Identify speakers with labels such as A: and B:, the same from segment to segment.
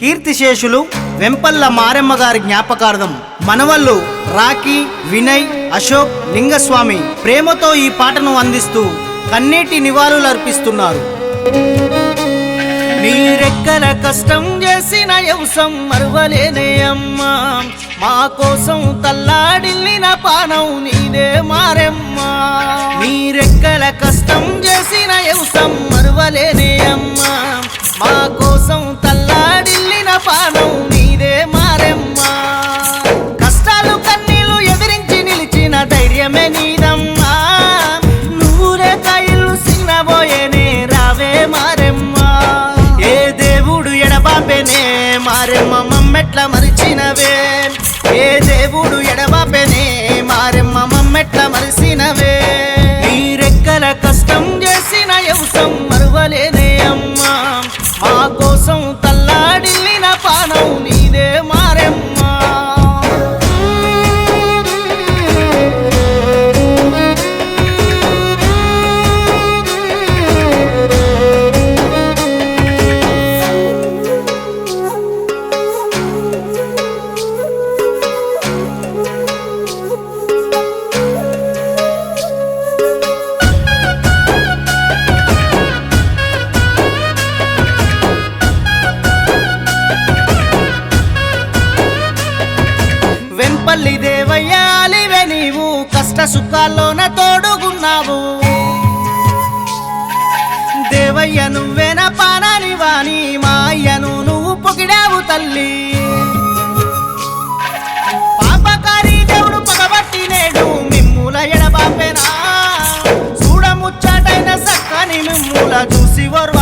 A: కీర్తిశేషులు వెంపల్ల మారెమ్మ గారి జ్ఞాపకార్థం మనవళ్ళు రాఖీ వినయ్ అశోక్ లింగస్వామి ప్రేమతో ఈ పాటను అందిస్తూ కన్నీటి నివాళులు అర్పిస్తున్నారు మీరెక్కల కష్టం చేసిన యవసం మరువలేనే అమ్మా. మా కోసం తల్లాడిల్లిన పానం నీదే మారెమ్మా. మీరెక్కల కష్టం చేసిన యవసం మరువలేనే అమ్మా. మా కోసం పానం నీదే మారెమ్మా. కష్టాలు కన్నీలు ఎదిరించి నిలిచిన ధైర్యమే నీదమ్మా. నూరే కాయలు సిన్నబోయే తల్లాడిల్లిన పానం వెంపల్లి దేవయ్యాలివే నీవు కష్ట సుఖాల్లోన తోడుగున్నావు. దేవయ్య నువ్వేన పానాని వాణి మా అయ్యను నువ్వు పొగిడావు తల్లి. పాపకారి దేవుడు పగబట్టి నేడు మిమ్ముల ఎడబాపెనా? చూడముచ్చటైన సక్కని మిమ్ముల చూసి ఓర్వాపాయనా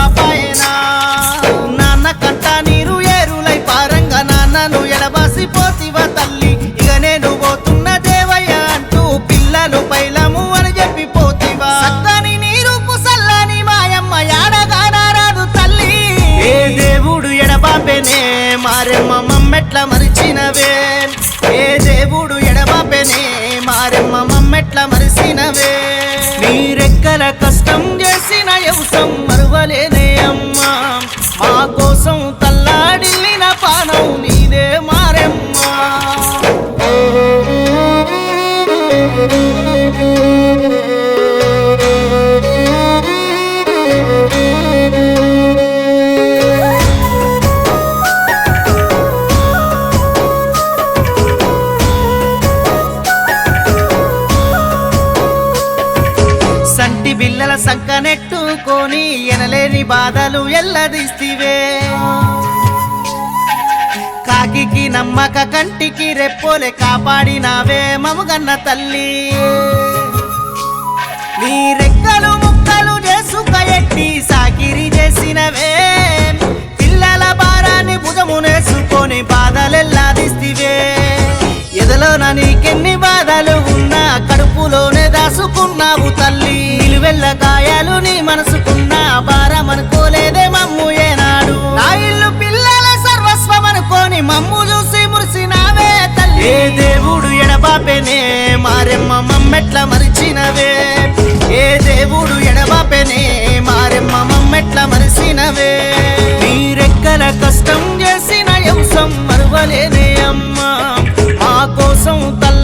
A: మారెమ్మ మమ్మెట్ల మరిచినవే. ఏ దేవుడు ఎడబాపెనే మారెమ్మ మమ్మెట్ల మరిసినవే. మీరెక్కల కష్టం చేసిన యవసం మరువలేనే అమ్మా. మా కోసం తల్లాడిల్లిన పానం నీదే మారెమ్మా. పిల్లల బిల్లల సంకనెట్టుకొని ఎనలేని బాధలు ఎల్లదిస్తివే. కాకికి నమ్మక కంటికి రెప్పోలే కాపాడినావే మముగన్న తల్లి. నీ రెక్కలు ముక్కలు చేసుక ఎట్టి సాకిరి చేసినవే. పిల్లల భారాన్ని భుజమునేసుకొని బాధలెల్లాదిస్తివే ఎదలోన నీకెన్ని బాధలు ఉన్నా కడుపులోనే దాసుకున్నావు తల్లి. నిలువెల్ల గాయాలు నీ మనసుకున్న భారం అనుకోలేదే మమ్ము ఏనాడు. నా ఇల్లు పిల్లల సర్వస్వం అనుకోని మమ్ము చూసి మురిసినావే తల్లి. ఏ దేవుడు ఎడబాపెనే మారెమ్మ మమ్మెట్ల మరిచినవే. ఏ దేవుడు ఎడబాపెనే మారెమ్మ మమ్మెట్ల మరిసినవే. మీరెక్కల కష్టం చేసిన యంసం మరువలేదే అమ్మా. మా కోసం తల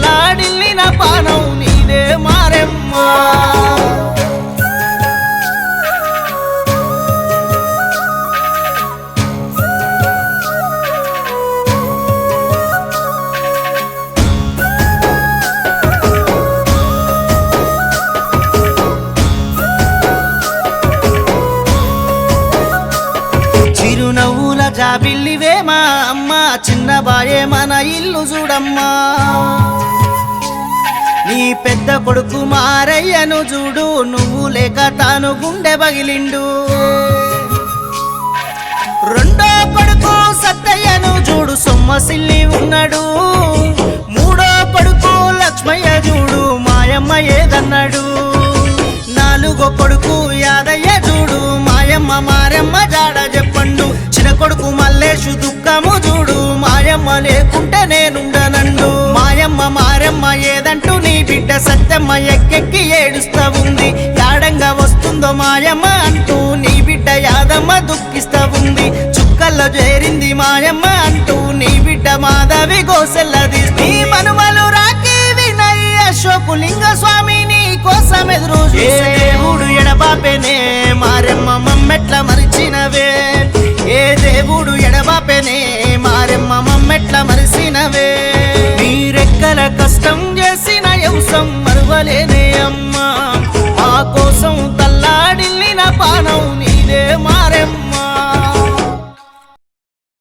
A: చిన్న మన ఇల్లు చూడమ్మా. నీ పెద్ద కొడుకు మారయ్యను చూడు నువ్వు లేక తాను గుండె బగిలిండు రెండో కొడుకు సత్తయ్యను చూడు సొమ్మసిల్లి ఉన్నాడు. మూడో కొడుకు లక్ష్మయ్య చూడు మాయమ్మ ఏదన్నాడు. నాలుగో కొడుకు యాదయ్య చూడు మాయమ్మ మారమ్మ జాడ చెప్పండు. చిన్న కొడుకు మల్లేషు దుఃఖము చూడు. మాయమ్మ లేకుంటే నేనుండనండు. మాయమ్మ మారమ్మ ఏదంటూ నీ బిడ్డ సత్యమ్మ ఎక్కెక్కి ఏడుస్తా ఉంది. యాడంగా వస్తుందో మాయమ్మ అంటూ నీ బిడ్డ యాదమ్మ దుఃఖిస్తా ఉంది. చుక్కల్లో చేరింది మాయమ్మ అంటూ నీ బిడ్డ మాధవి గోసెల్లది నీ మనుమలు రాకి వినయ్య అశోకులింగ స్వామి నీ కోసం ఎదురు కష్టం చేసిన యంసం మరువలేనే అమ్మా. ఆ కోసం తల్లాడిల్లిన పానం